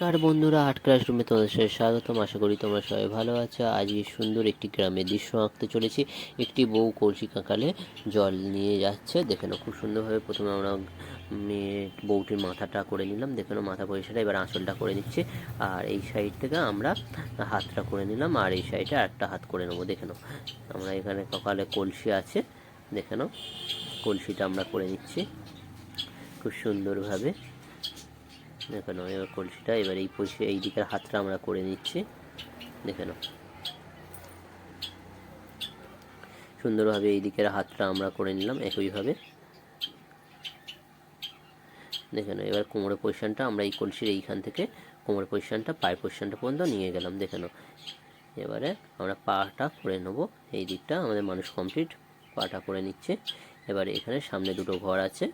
নমস্কার বন্ধুরা art class রুমে তোমাদের স্বাগতম। আশা করি তোমরা সবাই ভালো আছো। আজকে সুন্দর একটি গ্রামের দৃশ্য আঁকতে চলেছি। একটি বউ কলসি কাঁকালে জল নিয়ে যাচ্ছে। দেখে নাও, খুব সুন্দরভাবে প্রথমে আমরা মেয়ে বউটির মাথাটা করে নিলাম। দেখে নাও, মাথা পরিষ্কার এবার আঁচলটা করে নিচ্ছি আর এই সাইড থেকে আমরা হাতটা করে নিলাম। আর এই সাইডে আরেকটা হাত করে নেব। দেখে নাও, আমরা এখানে সকালে কলসি আছে। দেখে নাও, কলসিটা আমরা করে নিচ্ছি। খুব সুন্দরভাবে। দেখে নাও এবার কলসিটা, এবার এই পয়সা এই দিকের হাতটা আমরা করে নিচ্ছি। দেখে নাও। সুন্দরভাবে এই দিকের হাতটা আমরা করে নিলাম, একইভাবে। দেখে নাও, এবার কোমরের পজিশনটা আমরা এই কলসির এইখান থেকে কোমরের পজিশনটা পায়ের পজিশনটা পর্যন্ত নিয়ে গেলাম। দেখে এবারে আমরা পাটা করে নেব। এই দিকটা আমাদের মানুষ কমপ্লিট পাটা করে নিচ্ছে। এবারে এখানে সামনে দুটো ঘর আছে।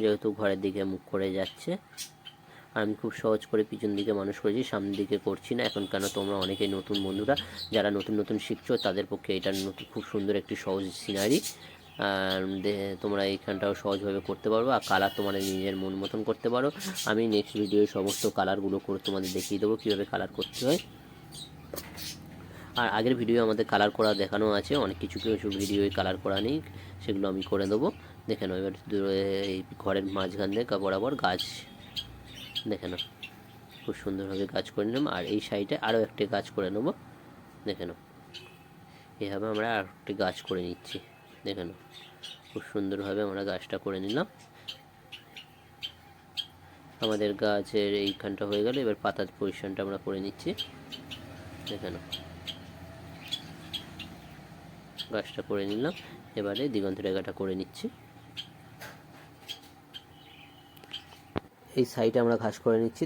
যেহেতু ঘরের দিকে মুখ করে যাচ্ছে আর আমি খুব সহজ করে পিছন দিকে মানুষ করেছি, সামনের দিকে করছি না। এখন কেন তোমরা অনেকে নতুন বন্ধুরা, যারা নতুন নতুন শিখছো, তাদের পক্ষে এটা খুব সুন্দর একটি সহজ সিনারি আর তোমরা এইখানটাও সহজভাবে করতে পারো, আর কালার তোমাদের নিজের মন মতন করতে পারো। আমি নেক্সট ভিডিওয়ে সমস্ত কালারগুলো করে তোমাদের দেখিয়ে দেবো, কীভাবে কালার করতে হয়। আর আগের ভিডিও আমাদের কালার করা দেখানো আছে, অনেক কিছু কিছু ভিডিওয় কালার করা নেই, সেগুলো আমি করে দেবো দেখে নাও, এবার এই ঘরের মাঝখান থেকে বরাবর গাছ দেখে খুব সুন্দরভাবে গাছ করে নিলাম, আর এই সাইডে আরও একটি গাছ করে নেব। দেখে নাও। এভাবে আমরা আর একটি গাছ করে নিচ্ছি। দেখে খুব সুন্দরভাবে আমরা গাছটা করে নিলাম। আমাদের গাছের এইখানটা হয়ে গেল, এবার পাতার পজিশনটা আমরা করে নিচ্ছি। দেখে গাছটা করে নিলাম। এবারে দিগন্ত রেখাটা করে নিচ্ছি। এই সাইডে আমরা ঘাস করে নিচ্ছি,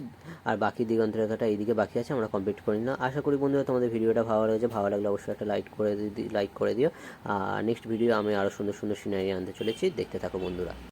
আর বাকি দিগন্ত রেখাটা এইদিকে বাকি আছে, আমরা কমপ্লিট করি না আশা করি বন্ধুরা তোমাদের ভিডিওটা ভালো লেগেছে, ভালো লাগলে অবশ্যই একটা লাইক করে লাইক করে দিও। আর নেক্সট ভিডিও আমি আরও সুন্দর সুন্দর সিনারি আনতে চলেছি। দেখতে থাকো বন্ধুরা।